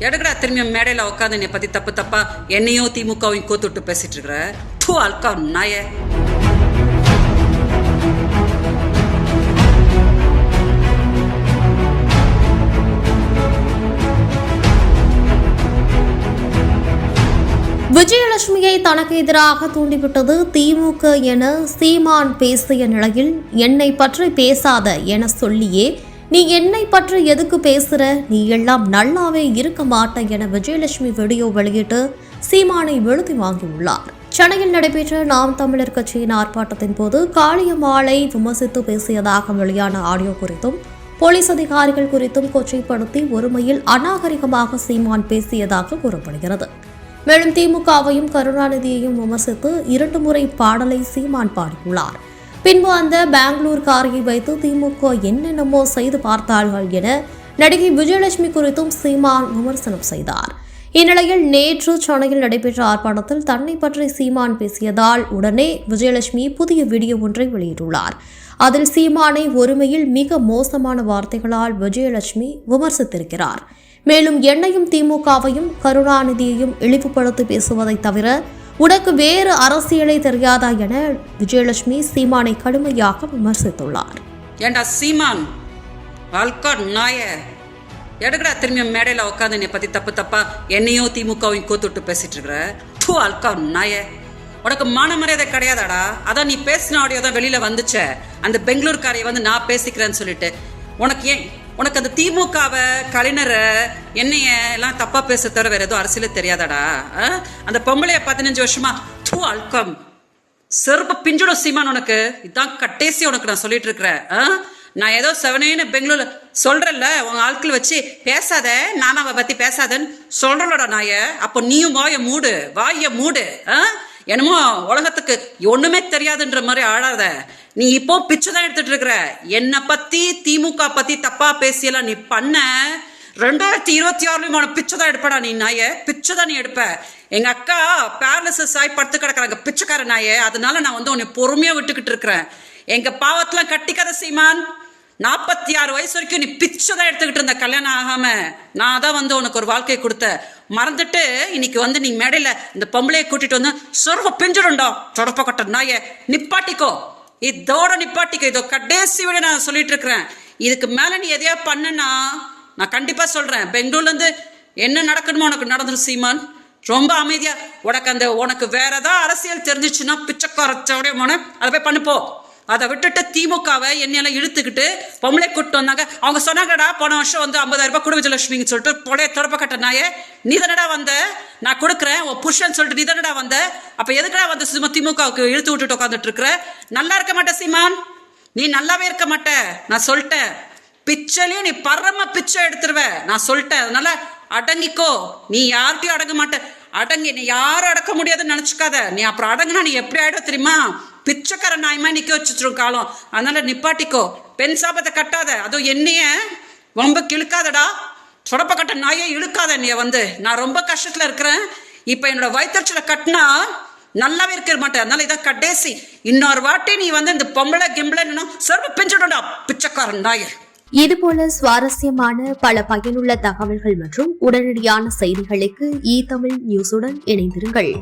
எடுக்கடா திரும்பி மேடையில் உட்காந்து என்னை பத்தி தப்பு தப்பா என்னையும் திமுகவையும் கோத்துட்டு பேசிட்டு இருக்கிற? தூ அல்கா நாய. விஜயலட்சுமியை தனக்கு எதிராக தூண்டிவிட்டது திமுக என சீமான் பேசிய நிலையில் என்னை பற்றி பேசாத என சொல்லியே நீ என்னை பற்றி எதுக்கு பேசுற? நீ எல்லாம் நல்லாவே இருக்க மாட்ட என விஜயலட்சுமி வீடியோ வெளியிட்டு சீமானை விழுதி வாங்கியுள்ளார். சென்னையில் நடைபெற்ற நாம் தமிழர் கட்சியின் ஆர்ப்பாட்டத்தின் போது காளியம்மாளை விமர்சித்து பேசியதாக வெளியான ஆடியோ குறித்தும் போலீஸ் அதிகாரிகள் குறித்தும் கொச்சைப்படுத்தி ஒருமையில் அநாகரிகமாக சீமான் பேசியதாக கூறப்படுகிறது. மேலும் திமுகவையும் கருணாநிதியையும் விமர்சித்து இரண்டு முறை பாடலை சீமான் பாடியுள்ளார். பின்பு அந்த பெங்களூர் காரியை வைத்து திமுக என்னென்னமோ செய்து பார்த்தார்கள் என நடிகை விஜயலட்சுமி குறித்தும் சீமான் விமர்சனம் செய்தார். இந்நிலையில் நேற்று சென்னையில் நடைபெற்ற ஆர்ப்பாட்டத்தில் தன்னை பற்றி சீமான் பேசியதால் உடனே விஜயலட்சுமி புதிய வீடியோ ஒன்றை வெளியிட்டுள்ளார். அதில் சீமானை ஒருமையில் மிக மோசமான வார்த்தைகளால் விஜயலட்சுமி விமர்சித்திருக்கிறார். மேலும் என்னையும் திமுகவையும் கருணாநிதியையும் இழிவுபடுத்தி பேசுவதை தவிர உனக்கு வேறு அரசியலை தெரியாதா என விஜயலட்சுமி சீமானை கடுமையாக விமர்சித்துள்ளார். ஏண்டா சீமான்? நாய. எடுக்கடா திரும்பி மேடையில் உட்காந்து என்னை பத்தி தப்பு தப்பா என்னையும் திமுகவையும் கூத்துட்டு விட்டு பேசிட்டு இருக்கிற தூ அல்கா நாயே. உனக்கு மான மரியாதை கிடையாதாடா? அதான் நீ பேசின ஆடியோ தான் வெளியில வந்துச்சே. அந்த பெங்களூர்காரையை வந்து நான் பேசிக்கிறேன்னு சொல்லிட்டு. உனக்கு ஏன் உனக்கு அந்த திமுகவை கலைஞரை என்னைய எல்லாம் தப்பா பேச தவிர வேற எதுவும் அரசியலே தெரியாதாடா ஆ? அந்த பொம்பளைய பதினஞ்சு வருஷமா தூ அல்கம் செருப்பு பிஞ்சுடும் சீமான் உனக்கு இதான் கட்டேசி உனக்கு நான் சொல்லிட்டு இருக்கிறேன் ஆ? நான் ஏதோ செவனேன்னு பெங்களூர்ல சொல்றல உங்க ஆட்கள் வச்சு பேசாத நானும் அவ பத்தி பேசாதன்னு சொல்றலோட நாய அப்போ நீயும் வாய மூடு வாய மூடு ஆ? என்னமோ உலகத்துக்கு ஒண்ணுமே தெரியாதுன்ற மாதிரி ஆடாத நீ இப்போ பிச்சை தான் எடுத்துட்டு இருக்கிற. என்னை பத்தி திமுக பத்தி தப்பா பேசியெல்லாம் நீ பண்ண. ரெண்டாயிரத்தி இருபத்தி ஆறுலயும் உனக்கு பிச்சை தான் எடுப்படா நீ நாய. பிச்சை தான் நீ எடுப்ப. எங்க அக்கா பேரலிசஸ் ஆகி படுத்து கிடக்குறாங்க பிச்சைக்கார நாயே. அதனால நான் வந்து உன்னை பொறுமையா விட்டுக்கிட்டு இருக்கிறேன். எங்க பாவத்தெல்லாம் கட்டிக்காத சீமான் நாற்பத்தி ஆறு வயசு வரைக்கும் நீ பிச்சை தான் எடுத்துக்கிட்டு இருந்த கல்யாணம் ஆகாம நான் தான் வந்து உனக்கு ஒரு வாழ்க்கை கொடுத்த. மறந்துட்டு இன்னைக்கு வந்து நீ மேடையில இந்த பொம்பளையை கூட்டிட்டு வந்து சொருக பிஞ்சிடும்டா தொடப்ப கொட்ட நாய. நிப்பாட்டிக்கோ. இதோட நிப்பாட்டிக்கோ. இதோ கடைசி விட நான் சொல்லிட்டு இருக்கிறேன். இதுக்கு மேல நீ எதையா பண்ணுனா நான் கண்டிப்பா சொல்றேன். பெங்களூர்ல இருந்து என்ன நடக்கணுமோ உனக்கு நடந்துரும் சீமான். ரொம்ப அமைதியா. உனக்கு அந்த உனக்கு வேற ஏதாவது அரசியல் தெரிஞ்சிச்சுன்னா பிச்சைக்காரச்சோடைய மன அதை போய் பண்ணுப்போ அதை விட்டுட்டு திமுகவை என்னையெல்லாம் இழுத்துக்கிட்டு பொம்பளை கூட்டு வந்தாங்க. அவங்க சொன்னாங்கடா போன வருஷம் வந்து ஐம்பதாயிரம் ரூபாய் குடும்ப விஜயலட்சுமின்னு சொல்லிட்டு பொடைய தொடக்கட்ட நாயே நீ தானடா வந்த? நான் கொடுக்குறேன் உன் புருஷன் சொல்லிட்டு நீ தானடா வந்த? அப்போ எதுக்குடா வந்து சும்மா திமுகவுக்கு இழுத்து விட்டுட்டு உட்காந்துட்டு இருக்கிற? நல்லா இருக்க மாட்டே சீமான். நீ நல்லாவே இருக்க மாட்ட. நான் சொல்லிட்டேன். பிச்சையிலையும் நீ பரம பிச்சை எடுத்துருவ. நான் சொல்லிட்டேன். அதனால அடங்கிக்கோ. நீ யார்கிட்டயும் அடங்க மாட்ட. அடங்கி நீ யாரும் அடக்க முடியாதுன்னு நினைச்சுக்காத. நீ அப்புறம் அடங்குனா நீ எப்படி ஆயிடும் தெரியுமா? பிச்சைக்கார நாயமா நிற்க வச்சுட்டு காலம். அதனால நிப்பாட்டிக்கோ. பெண் சாபத்தை கட்டாத. அதுவும் என்னைய ரொம்ப கிழுக்காதடா. சொடப்ப கட்ட நாயே இழுக்காத நீ வந்து. நான் ரொம்ப கஷ்டத்தில் இருக்கிறேன். இப்போ என்னோட வயிற்றுல கட்டினா நல்லாவே இருக்க மாட்டேன். அதனால இதான் கடைசி. இன்னொரு வாட்டி நீ வந்து இந்த பொம்பளை கிம்பளைன்னு சொருப்பு பிஞ்சிடும்டா பிச்சைக்காரன் நாயே. இதுபோல சுவாரஸ்யமான பல பயனுள்ள தகவல்கள் மற்றும் உடனடியான செய்திகளுக்கு இ தமிழ் நியூஸுடன் இணைந்திருங்கள்.